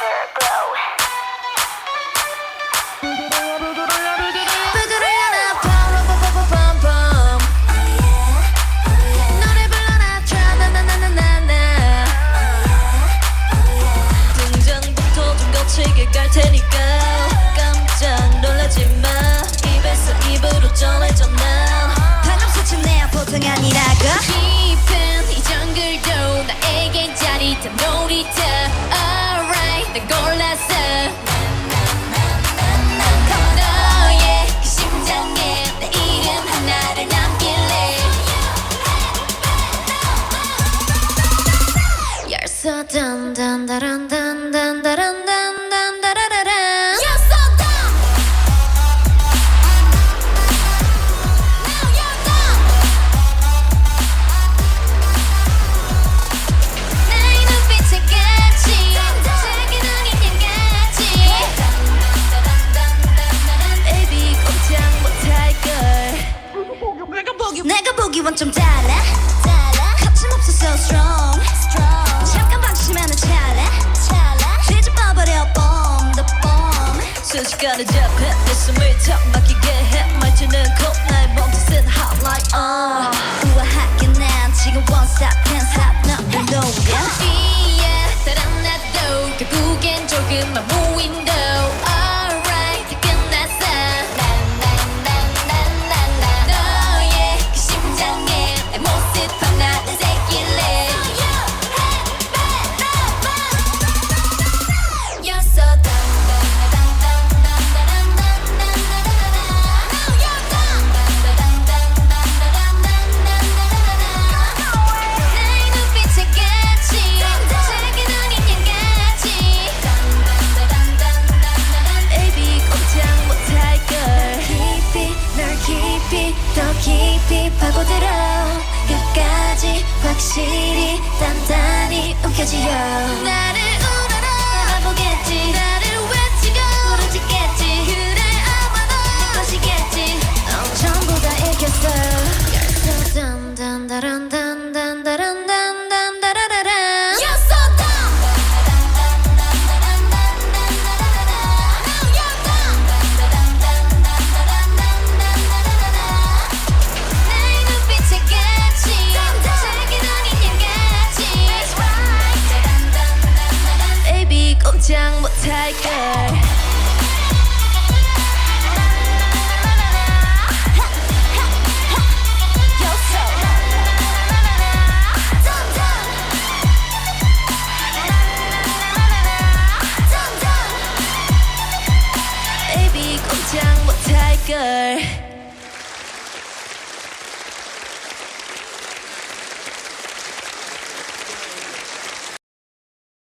Never glow. 내가 보기 원좀 달라 달라. 거침없어 so strong strong. 잠깐 방심하는 찰나 찰나 뒤집어버려 bomb the bomb 순식간에 잡혀 내 숨을 턱 막히게 해 말투는 곧 나의 몸짓은 hot like uh 우아하게 난 지금 one stop can't stop 너를 놓으려 뒤에 다른 나도 결국엔 조금만 무인도 확실히 단단히 이겼어. You're so dumb dumb 다란 단 긴장 못할게 Girl.